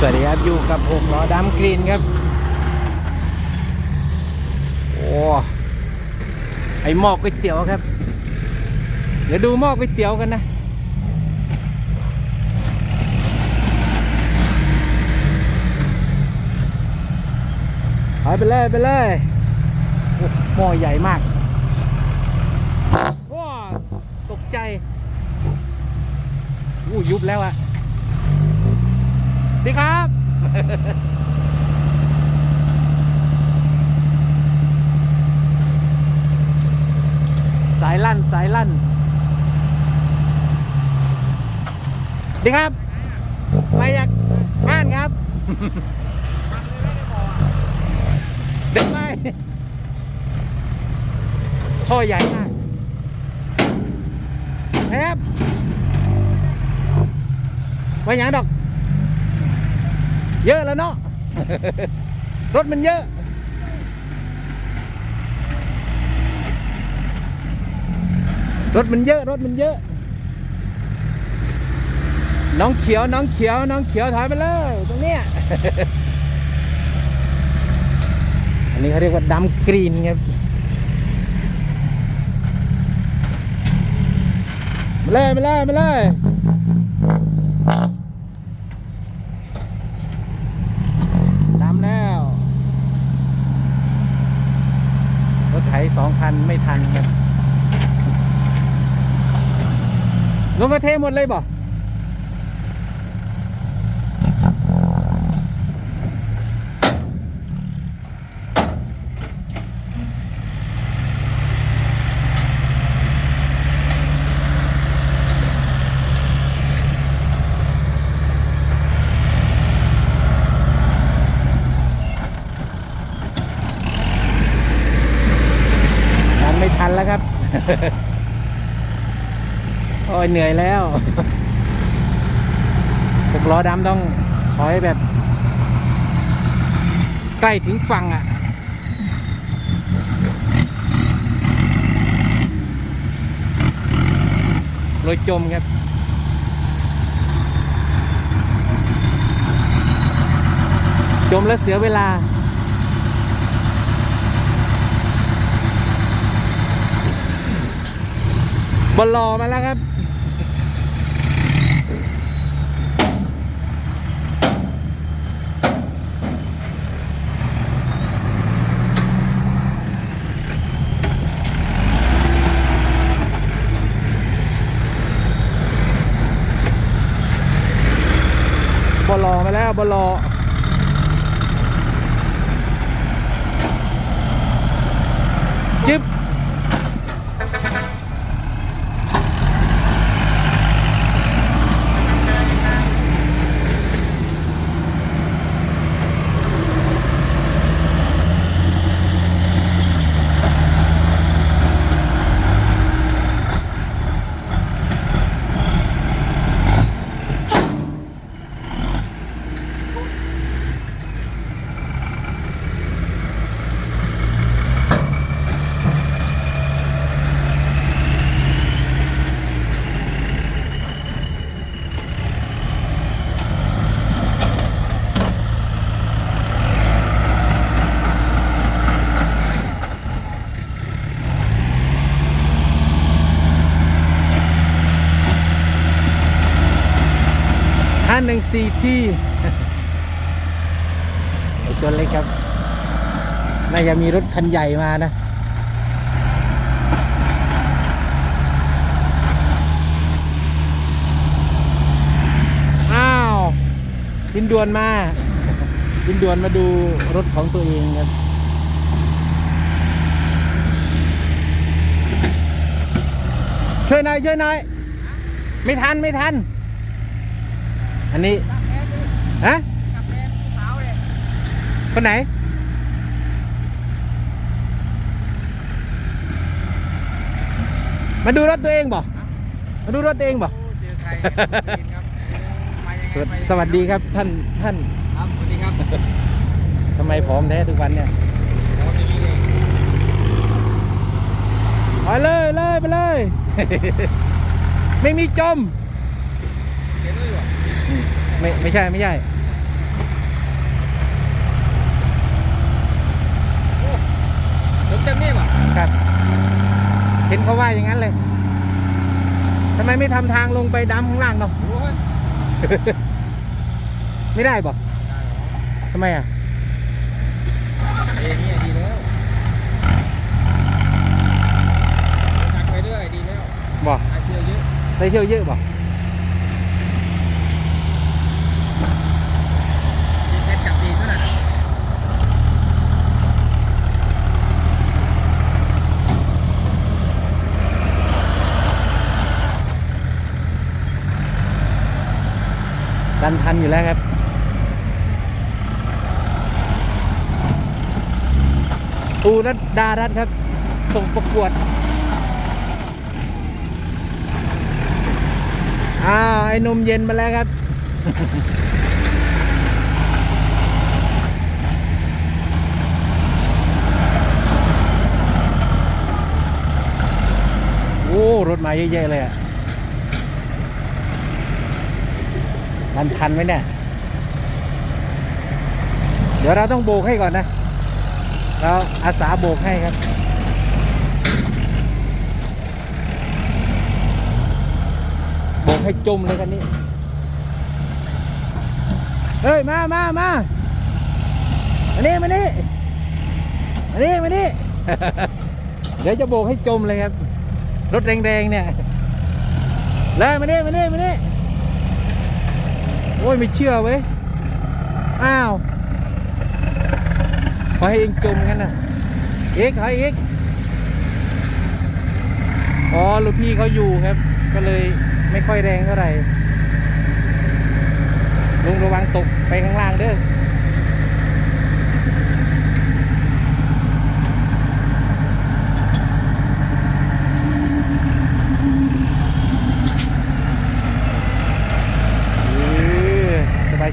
สวัสดีครับอยู่กับผมล้อดำกรีนครับ โอ้ไอหม้อก๋วยเตี๋ยวครับ เดี๋ยวดูหม้อก๋วยเตี๋ยวกันนะไปไปเลยไปเลยหม้อใหญ่มากว้าตกใจอู้ยุบแล้วอะ ดีครับสายลั่นสายลั่น ดีครับไปจากบ้านครับ เดินไปท่อใหญ่มากนะครับว่าอย่างดอก เยอะแล้วเนาะ รถมันเยอะ รถมันเยอะ รถมันเยอะ น้องเขียว น้องเขียว น้องเขียวถอยไปเลยตรงเนี้ย อันนี้เขาเรียกว่าดำกรีนครับมาเลยมาเลยมาเลยดำแล้ว รถ ไถสองคันไม่ทันครับลงกระเทหมดเลยบ่ ทันไม่ทันแล้วครับ โอ้ย เหนื่อยแล้วหกล้อดำต้องถอยแบบ ใกล้ถึงฝั่งอะโรยจมครับจมแล้วเสียเวลา บอลลอมาแล้วครับ บอลลอมาบอลลอ ห้าหนึ่งสี่ที่ไอตัวเล็กครับ น่าจะมีรถคันใหญ่มานะบินด่วนมาบินด่วนมาดูรถของตัวเองครับช่วยหน่อยช่วยหน่อย ไม่ทันไม่ทัน อันนี้ฮะคนไหน มาดูรถตัวเองบ่มาดูรถตัวเองบ่เจอใครครับมายังสไงวัสมายังไงสวัสดีครับท่านท่านครับสวัสดีครับทำไมผอมแท้ทุกวันเนี่ยโอ้ยนี่เองไปเลยเลยไปเลย ไม่มีจมเขียนด้วยเหรอ ไม่ไม่ใช่ไม่ใช่ถเต็มนี่ป่ะครับ เห็นเขาว่าอย่างนั้นเลยทำไมไม่ทำทางลงไปดำข้างล่างเนาะไม่ได้บอกทำไมอะเอ้นี่ดีแล้วทางไปเรื่อยดีแล้วบอกไปเที่ยวเยอะไปเที่ยวเยอะบอก ดันทันอยู่แล้วครับอูรัตดารัตครับ ส่งประกวดอ้าไอ้นมเย็นมาแล้วครับ โอ้ รถมาเยอะแยะเลยอะ ทันทันไหมเนี่ย เดี๋ยวเราต้องโบกให้ก่อนนะ เราอาสาโบกให้ครับ โบกให้จมเลยคันนี้ เฮ้ย มามามามานี่มานี่มานี่มานี่ เดี๋ยวจะโบกให้จมเลยครับ รถแรงๆเนี่ยเลยมานี่มานี่มานี่ โอ้ยไม่เชื่อเว้ย อ้าวขอให้เองจมงั้นน่ะเอ็กขอให้เอ็กอ๋อลูกพี่เขาอยู่ครับ ก็เลยไม่ค่อยแรงเท่าไหร่ลุงระวังตกไปข้างล่างเด้อ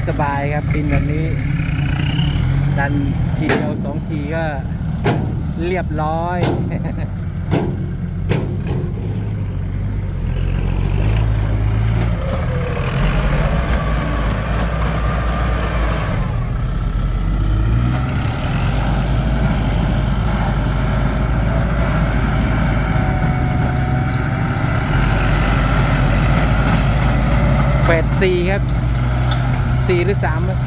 สบายครับบินแบบนี้ ดันทีเดียวสองทีก็เรียบร้อยเฟสสี่ครับ สี่หรือสามครับ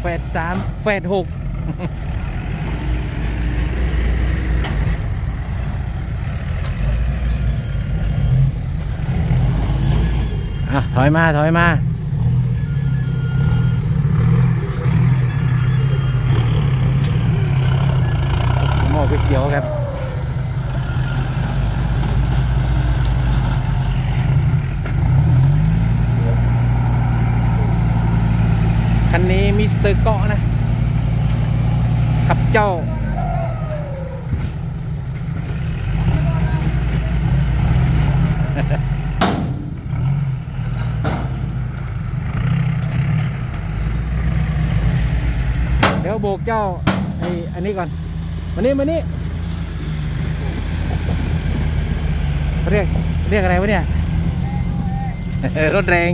เฟสสามเฟสหกถอยมา ถอยมา อก๋วยเตี๋ยวครับคันนี้มิสเตอร์เกาะนะขับเจ้าเดี๋ยวโบกเจ้าไออันนี้ก่อน มานี่มานี่เรียกเรียกอะไรวะเนี่ยรถแรง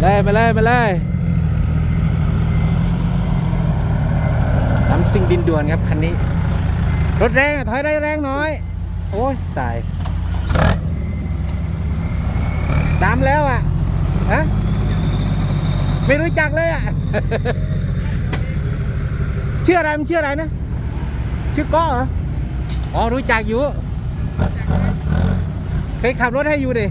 เลยไปเลยไปเลยน้ำซิ่งดินด่วนครับคันนี้ รถแรงถอยได้แรงน่อย โอ้ยตายดำแล้วอะฮะ ไม่รู้จักเลยอะชื่ออะไรมันชื่ออะไรนะ ชื่อก้อเหรอ อ๋อ รู้จักอยู่เคยขับรถให้อยู่ดิ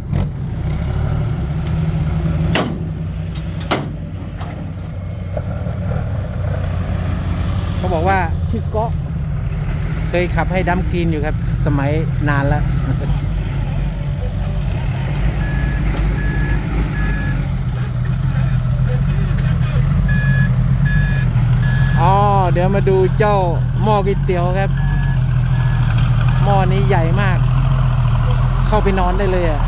เขาบอกว่าชื่อก้อเคยขับให้ดัมกรีนอยู่ครับ สมัยนานแล้ว อ๋อ เดี๋ยวมาดูเจ้าหม้อก๋วยเตี๋ยวครับ หม้อนี้ใหญ่มาก เข้าไปนอนได้เลยอะ